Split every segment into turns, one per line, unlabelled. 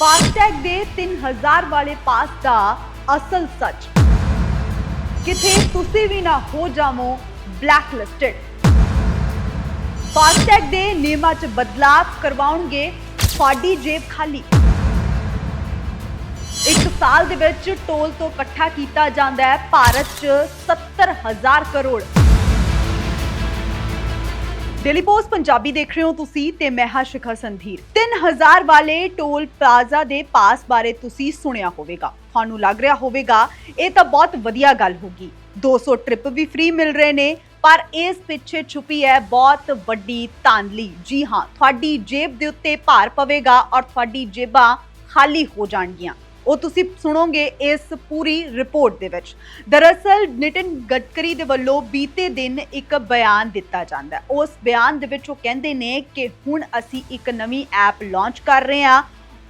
FASTag ਦੇ 3000 ਵਾਲੇ ਪਾਸ ਦਾ ਅਸਲ ਸੱਚ। ਕਿਥੇ ਤੁਸੀਂ ਵੀ ਨਾ ਹੋ ਜਾਵੋ ਬਲੈਕਲਿਸਟਡ। ਫਾਸਟੈਗ ਦੇ ਨਿਯਮਾਂ 'ਚ ਬਦਲਾਅ ਕਰਵਾਉਣਗੇ ਤੁਹਾਡੀ ਜੇਬ ਖਾਲੀ। ਇੱਕ ਸਾਲ ਦੇ ਵਿੱਚ ਟੋਲ ਤੋਂ ਇਕੱਠਾ ਕੀਤਾ ਜਾਂਦਾ ਹੈ, ਭਾਰਤ 'ਚ 70000 ਕਰੋੜ। ਡੇਲੀ ਪੋਸਟ ਪੰਜਾਬੀ ਦੇਖ ਰਹੇ ਹੋ ਤੁਸੀਂ ਤੇ ਮੈਂ ਹਾਂ ਸ਼ਿਖਰ ਸੰਧੀਰ। 3000 ਵਾਲੇ ਟੋਲ ਪਲਾਜ਼ਾ ਦੇ ਪਾਸ ਬਾਰੇ ਤੁਸੀਂ ਸੁਣਿਆ ਹੋਵੇਗਾ। ਤੁਹਾਨੂੰ ਲੱਗ ਰਿਹਾ ਹੋਵੇਗਾ, ਇਹ ਤਾਂ ਬਹੁਤ ਵਧੀਆ ਗੱਲ ਹੋਗੀ 200 ਟ੍ਰਿਪ ਵੀ ਫ੍ਰੀ ਮਿਲ ਰਹੇ ਨੇ, ਪਰ ਇਸ ਪਿੱਛੇ ਛੁਪੀ ਹੈ ਬਹੁਤ ਵੱਡੀ ਤਾਂਦਲੀ ਜੀ ਹਾਂ, ਤੁਹਾਡੀ ਜੇਬ ਦੇ ਉੱਤੇ ਭਾਰ ਪਵੇਗਾ ਔਰ ਤੁਹਾਡੀ ਜੇਬਾਂ ਖਾਲੀ ਹੋ ਜਾਣਗੀਆਂ। ਉਹ ਤੁਸੀਂ ਸੁਣੋਗੇ ਇਸ ਪੂਰੀ ਰਿਪੋਰਟ ਦੇ ਵਿੱਚ। ਦਰਅਸਲ, ਨਿਤਿਨ ਗਡਕਰੀ ਦੇ ਵੱਲੋਂ ਬੀਤੇ ਦਿਨ ਇੱਕ ਬਿਆਨ ਦਿੱਤਾ ਜਾਂਦਾ ਉਸ ਬਿਆਨ ਦੇ ਵਿੱਚ ਉਹ ਕਹਿੰਦੇ ਨੇ ਕਿ ਹੁਣ ਅਸੀਂ ਇੱਕ ਨਵੀਂ ਐਪ ਲਾਂਚ ਕਰ ਰਹੇ ਹਾਂ।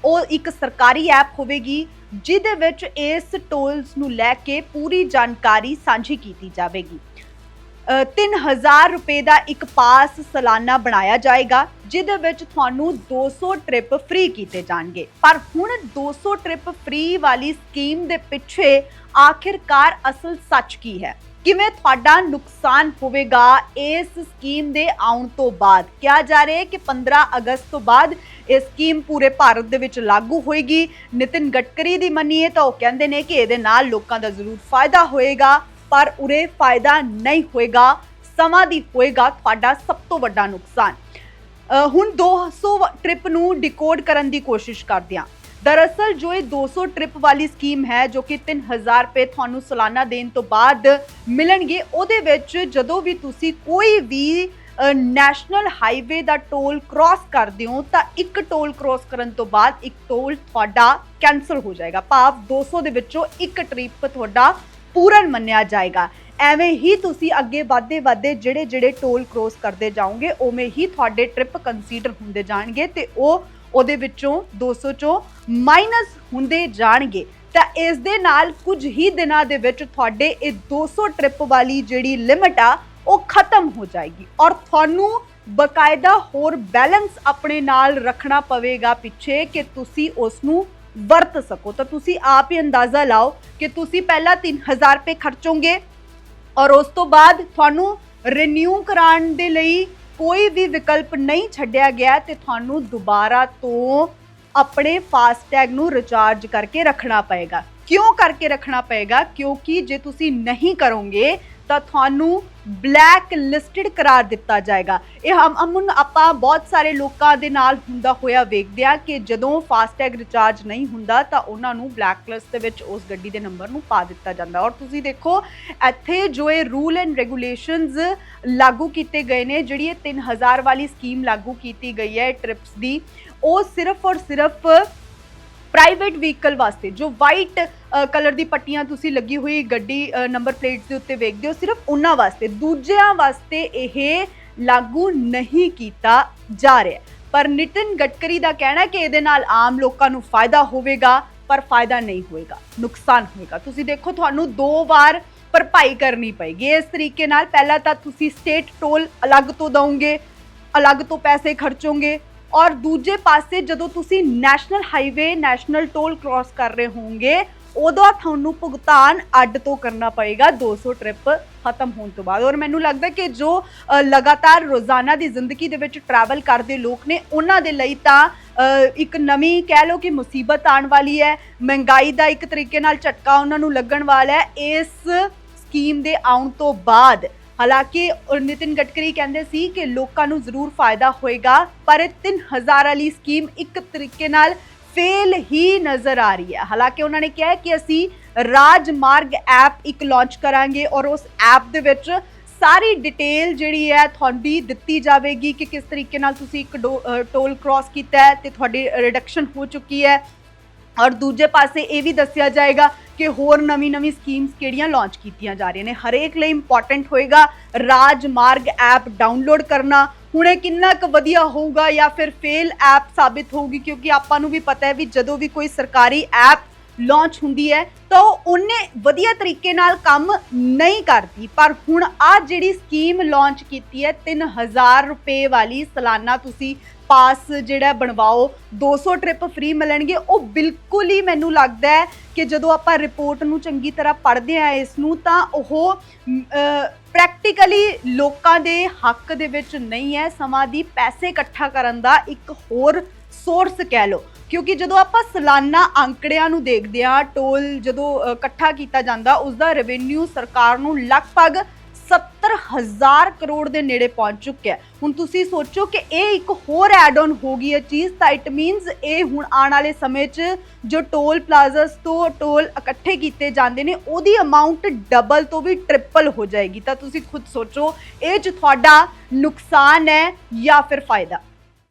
ਉਹ ਇੱਕ ਸਰਕਾਰੀ ਐਪ ਹੋਵੇਗੀ, ਜਿਹਦੇ ਵਿੱਚ ਇਸ ਟੋਲਸ ਨੂੰ ਲੈ ਕੇ ਪੂਰੀ ਜਾਣਕਾਰੀ ਸਾਂਝੀ ਕੀਤੀ ਜਾਵੇਗੀ। 3000 ਰੁਪਏ ਦਾ ਇੱਕ ਪਾਸ ਸਾਲਾਨਾ ਬਣਾਇਆ ਜਾਏਗਾ, ਜਿਹਦੇ ਵਿੱਚ ਤੁਹਾਨੂੰ 200 ਟ੍ਰਿਪ ਫ੍ਰੀ ਕੀਤੇ ਜਾਣਗੇ। ਪਰ ਹੁਣ 200 ਟ੍ਰਿਪ ਫ੍ਰੀ ਵਾਲੀ ਸਕੀਮ ਦੇ ਪਿੱਛੇ ਆਖਿਰਕਾਰ ਅਸਲ ਸੱਚ ਕੀ ਹੈ? ਕਿਵੇਂ ਤੁਹਾਡਾ ਨੁਕਸਾਨ ਹੋਵੇਗਾ ਇਸ ਸਕੀਮ ਦੇ ਆਉਣ ਤੋਂ ਬਾਅਦ? ਕਿਹਾ ਜਾ ਰਿਹਾ ਹੈ ਕਿ 15 ਅਗਸਤ ਤੋਂ ਬਾਅਦ ਇਹ ਸਕੀਮ ਪੂਰੇ ਭਾਰਤ ਦੇ ਵਿੱਚ ਲਾਗੂ ਹੋਏਗੀ। ਨਿਤਿਨ ਗਡਕਰੀ ਦੀ ਮੰਨੀਏ ਤਾਂ ਉਹ ਕਹਿੰਦੇ ਨੇ ਕਿ ਇਹਦੇ ਨਾਲ ਲੋਕਾਂ ਦਾ ਜ਼ਰੂਰ ਫਾਇਦਾ ਹੋਏਗਾ। ਪਰ ਉਰੇ ਫਾਇਦਾ ਨਹੀਂ ਹੋਏਗਾ ਸਮਾਂ ਦੀ ਹੋਏਗਾ ਤੁਹਾਡਾ ਸਭ ਤੋਂ ਵੱਡਾ ਨੁਕਸਾਨ। ਅ, ਹੁਣ 200 ਟ੍ਰਿਪ ਨੂੰ ਡਿਕੋਡ ਕਰਨ ਦੀ ਕੋਸ਼ਿਸ਼ ਕਰਦੇ ਹਾਂ। ਦਰਅਸਲ ਜੋ ਇਹ 200 ਟ੍ਰਿਪ ਵਾਲੀ ਸਕੀਮ ਹੈ ਜੋ ਕਿ 3000 ਰੁਪਏ ਤੁਹਾਨੂੰ ਸਾਲਾਨਾ ਦੇਣ ਤੋਂ ਬਾਅਦ ਮਿਲਣਗੇ ਉਹਦੇ ਵਿੱਚ ਜਦੋਂ ਵੀ ਤੁਸੀਂ ਕੋਈ ਵੀ ਨੈਸ਼ਨਲ ਹਾਈਵੇ ਦਾ ਟੋਲ ਕ੍ਰਾਸ ਕਰਦੇ ਹੋ ਤਾਂ ਇੱਕ ਟੋਲ ਕ੍ਰਾਸ ਕਰਨ ਤੋਂ ਬਾਅਦ ਇੱਕ ਟੋਲ ਤੁਹਾਡਾ ਕੈਨਸਲ ਹੋ ਜਾਏਗਾ। ਭਾਵ 200 ਦੇ ਵਿੱਚੋਂ ਇੱਕ ਟ੍ਰਿਪ ਤੁਹਾਡਾ ਪੂਰਨ ਮੰਨਿਆ ਜਾਏਗਾ। ਐਵੇਂ ਹੀ ਤੁਸੀਂ ਅੱਗੇ ਵਧਦੇ ਵਧਦੇ ਜਿਹੜੇ ਜਿਹੜੇ ਟੋਲ ਕ੍ਰੋਸ ਕਰਦੇ ਜਾਓਗੇ, ਉਵੇਂ ਹੀ ਤੁਹਾਡੇ ਟ੍ਰਿਪ ਕੰਸੀਡਰ ਹੁੰਦੇ ਜਾਣਗੇ ਤੇ ਉਹ ਉਹਦੇ ਵਿੱਚੋਂ 200 ਚੋਂ ਮਾਈਨਸ ਹੁੰਦੇ ਜਾਣਗੇ। ਤਾਂ ਇਸ ਦੇ ਨਾਲ ਕੁਝ ਹੀ ਦਿਨਾਂ ਦੇ ਵਿੱਚ ਤੁਹਾਡੇ ਇਹ 200 ਟ੍ਰਿਪ ਵਾਲੀ ਜਿਹੜੀ ਲਿਮਟ ਆ, ਉਹ ਖਤਮ ਹੋ ਜਾਏਗੀ। ਔਰ ਤੁਹਾਨੂੰ ਬਕਾਇਦਾ ਹੋਰ ਬੈਲੈਂਸ ਆਪਣੇ ਨਾਲ ਰੱਖਣਾ ਪਵੇਗਾ ਪਿੱਛੇ ਕਿ ਤੁਸੀਂ ਉਸ ਨੂੰ ਵਰਤ ਸਕੋ, ਤਾਂ ਤੁਸੀਂ ਆਪ ਹੀ ਅੰਦਾਜ਼ਾ ਲਾਓ ਕਿ ਤੁਸੀਂ ਪਹਿਲਾਂ 3000 ਰੁਪਏ ਖਰਚੋਗੇ ਔਰ ਉਸ ਤੋਂ ਬਾਅਦ ਤੁਹਾਨੂੰ ਰੀਨਿਊ ਕਰਾਉਣ ਦੇ ਲਈ ਕੋਈ ਵੀ ਵਿਕਲਪ ਨਹੀਂ ਛੱਡਿਆ ਗਿਆ ਤੇ ਤੁਹਾਨੂੰ ਦੁਬਾਰਾ ਤੋਂ ਆਪਣੇ ਫਾਸਟੈਗ ਨੂੰ ਰਿਚਾਰਜ ਕਰਕੇ ਰੱਖਣਾ ਪਏਗਾ। ਕਿਉਂ ਕਰਕੇ ਰੱਖਣਾ ਪਏਗਾ? ਕਿਉਂਕਿ ਜੇ ਤੁਸੀਂ ਨਹੀਂ ਕਰੋਗੇ ਤਾਂ ਤੁਹਾਨੂੰ ਬਲੈਕ ਲਿਸਟਡ ਕਰਾਰ ਦਿੱਤਾ ਜਾਏਗਾ। ਇਹ ਹਮ, ਅਮਨ ਆਪਾਂ ਬਹੁਤ ਸਾਰੇ ਲੋਕਾਂ ਦੇ ਨਾਲ ਹੁੰਦਾ ਹੋਇਆ ਵੇਖਦੇ ਆ ਕਿ ਜਦੋਂ ਫਾਸਟੈਗ ਰਿਚਾਰਜ ਨਹੀਂ ਹੁੰਦਾ ਤਾਂ ਉਹਨਾਂ ਨੂੰ ਬਲੈਕ ਲਿਸਟ ਦੇ ਵਿੱਚ ਉਸ ਗੱਡੀ ਦੇ ਨੰਬਰ ਨੂੰ ਪਾ ਦਿੱਤਾ ਜਾਂਦਾ। ਔਰ ਤੁਸੀਂ ਦੇਖੋ, ਇੱਥੇ ਜੋ ਇਹ ਰੂਲ ਐਂਡ ਰੈਗੂਲੇਸ਼ਨਸ ਲਾਗੂ ਕੀਤੇ ਗਏ ਨੇ, ਜਿਹੜੀ ਇਹ 3000 ਵਾਲੀ ਸਕੀਮ ਲਾਗੂ ਕੀਤੀ ਗਈ ਹੈ ਟ੍ਰਿਪਸ ਦੀ, ਉਹ ਸਿਰਫ ਔਰ ਸਿਰਫ ਪ੍ਰਾਈਵੇਟ ਵਹੀਕਲ ਵਾਸਤੇ, ਜੋ ਵਾਈਟ ਕਲਰ ਦੀ ਪੱਟੀਆਂ ਤੁਸੀਂ ਲੱਗੀ ਹੋਈ ਗੱਡੀ ਨੰਬਰ ਪਲੇਟ ਦੇ ਉੱਤੇ ਵੇਖਦੇ ਹੋ, ਸਿਰਫ ਉਹਨਾਂ ਵਾਸਤੇ। ਦੂਜਿਆਂ ਵਾਸਤੇ ਇਹ ਲਾਗੂ ਨਹੀਂ ਕੀਤਾ ਜਾ ਰਿਹਾ। ਪਰ ਨਿਤਿਨ ਗਡਕਰੀ ਦਾ ਕਹਿਣਾ ਕਿ ਇਹਦੇ ਨਾਲ ਆਮ ਲੋਕਾਂ ਨੂੰ ਫਾਇਦਾ ਹੋਵੇਗਾ, ਪਰ ਫਾਇਦਾ ਨਹੀਂ ਹੋਏਗਾ, ਨੁਕਸਾਨ ਹੋਏਗਾ। ਤੁਸੀਂ ਦੇਖੋ, ਤੁਹਾਨੂੰ ਦੋ ਵਾਰ ਭਰਪਾਈ ਕਰਨੀ ਪਏਗੀ। ਇਸ ਤਰੀਕੇ ਨਾਲ ਪਹਿਲਾਂ ਤਾਂ ਤੁਸੀਂ ਸਟੇਟ ਟੋਲ ਅਲੱਗ ਤੋਂ ਦਵੋਗੇ ਅਲੱਗ ਤੋਂ ਪੈਸੇ ਖਰਚੋਗੇ ਔਰ ਦੂਜੇ ਪਾਸੇ ਜਦੋਂ ਤੁਸੀਂ national highway national toll cross ਕਰ ਰਹੇ ਹੋਵੋਗੇ ਉਦੋਂ ਤੁਹਾਨੂੰ ਭੁਗਤਾਨ ਅੱਡ ਤੋਂ ਕਰਨਾ ਪਏਗਾ 200 ਟ੍ਰਿਪ ਖਤਮ ਹੋਣ ਤੋਂ ਬਾਅਦ। ਔਰ ਮੈਨੂੰ ਲੱਗਦਾ ਕਿ ਜੋ ਲਗਾਤਾਰ ਰੋਜ਼ਾਨਾ ਦੀ ਜ਼ਿੰਦਗੀ ਦੇ ਵਿੱਚ ਟਰੈਵਲ ਕਰਦੇ ਲੋਕ ਨੇ, ਉਹਨਾਂ ਦੇ ਲਈ ਤਾਂ ਇੱਕ ਨਵੀਂ ਕਹਿ ਲਓ ਕਿ ਮੁਸੀਬਤ ਆਉਣ ਵਾਲੀ ਹੈ, ਮਹਿੰਗਾਈ ਦਾ ਇੱਕ ਤਰੀਕੇ ਨਾਲ ਝਟਕਾ ਉਹਨਾਂ ਨੂੰ ਲੱਗਣ ਵਾਲਾ ਹੈ, ਇਸ ਸਕੀਮ ਦੇ ਆਉਣ ਤੋਂ ਬਾਅਦ। ਹਾਲਾਂਕਿ ਨਿਤਿਨ ਗਡਕਰੀ ਕਹਿੰਦੇ ਸੀ ਕਿ ਲੋਕਾਂ ਨੂੰ ਜ਼ਰੂਰ ਫਾਇਦਾ ਹੋਏਗਾ, ਪਰ ਇਹ 3000 ਵਾਲੀ ਸਕੀਮ ਇੱਕ ਤਰੀਕੇ ਨਾਲ ਫੇਲ ਹੀ ਨਜ਼ਰ ਆ ਰਹੀ ਹੈ ਹਾਲਾਂਕਿ ਉਹਨਾਂ ਨੇ ਕਿਹਾ ਹੈ ਕਿ ਅਸੀਂ ਰਾਜ ਮਾਰਗ ਐਪ ਇੱਕ ਲਾਂਚ ਕਰਾਂਗੇ ਔਰ ਉਸ ਐਪ ਦੇ ਵਿੱਚ ਸਾਰੀ ਡਿਟੇਲ ਜਿਹੜੀ ਹੈ ਤੁਹਾਡੀ ਦਿੱਤੀ ਜਾਵੇਗੀ ਕਿ ਕਿਸ ਤਰੀਕੇ ਨਾਲ ਤੁਸੀਂ ਇੱਕ ਟੋਲ ਕ੍ਰਾਸ ਕੀਤਾ ਹੈ ਤੇ ਤੁਹਾਡੀ ਰਿਡਕਸ਼ਨ ਹੋ ਚੁੱਕੀ ਹੈ ਔਰ ਦੂਜੇ ਪਾਸੇ ਇਹ ਵੀ ਦੱਸਿਆ ਜਾਏਗਾ ਕਿ ਹੋਰ ਨਵੀਂ-ਨਵੀਂ ਸਕੀਮਸ ਕਿਹੜੀਆਂ ਲਾਂਚ ਕੀਤੀਆਂ ਜਾ ਰਹੀਆਂ ਨੇ ਹਰੇਕ ਲਈ ਇੰਪੋਰਟੈਂਟ ਹੋਏਗਾ ਰਾਜ ਮਾਰਗ ਐਪ ਡਾਊਨਲੋਡ ਕਰਨਾ ਹੁਣ ਇਹ ਕਿੰਨਾ ਕੁ ਵਧੀਆ ਹੋਊਗਾ ਜਾਂ ਫਿਰ ਫੇਲ ਐਪ ਸਾਬਿਤ ਹੋਊਗੀ, ਕਿਉਂਕਿ ਆਪਾਂ ਨੂੰ ਵੀ ਪਤਾ ਹੈ ਵੀ ਜਦੋਂ ਵੀ ਕੋਈ ਸਰਕਾਰੀ ਐਪ ਲਾਂਚ ਹੁੰਦੀ ਹੈ, ਤਾਂ ਉਹ ਉਹਨੇ ਵਧੀਆ ਤਰੀਕੇ ਨਾਲ ਕੰਮ ਨਹੀਂ ਕਰਦੀ। ਪਰ ਹੁਣ ਆ ਜਿਹੜੀ ਸਕੀਮ ਲਾਂਚ ਕੀਤੀ ਹੈ 3000 ਰੁਪਏ ਵਾਲੀ ਸਾਲਾਨਾ ਤੁਸੀਂ ਪਾਸ ਜਿਹੜਾ ਬਣਵਾਓ 200 ਟ੍ਰਿਪ ਫ੍ਰੀ ਮਿਲਣਗੇ, ਉਹ ਬਿਲਕੁਲ ਹੀ ਮੈਨੂੰ ਲੱਗਦਾ ਹੈ ਕਿ ਜਦੋਂ ਆਪਾਂ ਰਿਪੋਰਟ ਨੂੰ ਚੰਗੀ ਤਰ੍ਹਾਂ ਪੜ੍ਹਦੇ ਆ ਇਸ ਨੂੰ, ਤਾਂ ਉਹ ਪ੍ਰੈਕਟੀਕਲੀ ਲੋਕਾਂ ਦੇ ਹੱਕ ਦੇ ਵਿੱਚ ਨਹੀਂ ਹੈ, ਸਮਾਂ ਦੀ ਪੈਸੇ ਇਕੱਠਾ ਕਰਨ ਦਾ ਇੱਕ ਹੋਰ ਸੋਰਸ ਕਹਿ ਲਓ। ਕਿਉਂਕਿ ਜਦੋਂ ਆਪਾਂ ਸਾਲਾਨਾ ਅੰਕੜਿਆਂ ਨੂੰ ਦੇਖਦੇ ਆ ਟੋਲ ਜਦੋਂ ਇਕੱਠਾ ਕੀਤਾ ਜਾਂਦਾ ਉਸ ਦਾ ਰੈਵਨਿਊ ਸਰਕਾਰ ਨੂੰ ਲਗਭਗ 70000 ਕਰੋੜ ਦੇ ਨੇੜੇ ਪਹੁੰਚ ਚੁੱਕਿਆ ਹੈ। ਹੁਣ ਤੁਸੀਂ ਸੋਚੋ ਕਿ ਇਹ ਇੱਕ ਹੋਰ ਐਡ ਆਨ ਹੋ ਗਈ ਹੈ ਚੀਜ਼, ਤਾਂ ਇਟ ਮੀਨਸ ਇਹ ਹੁਣ ਆਉਣ ਵਾਲੇ ਸਮੇਂ 'ਚ ਜੋ ਟੋਲ ਪਲਾਜ਼as ਤੋਂ ਟੋਲ ਇਕੱਠੇ ਕੀਤੇ ਜਾਂਦੇ ਨੇ, ਉਹਦੀ ਅਮਾਉਂਟ ਡਬਲ ਤੋਂ ਵੀ ਟ੍ਰਿਪਲ ਹੋ ਜਾਏਗੀ ਤਾਂ ਤੁਸੀਂ ਖੁਦ ਸੋਚੋ, ਇਹ 'ਚ ਤੁਹਾਡਾ ਨੁਕਸਾਨ ਹੈ ਜਾਂ ਫਿਰ ਫਾਇਦਾ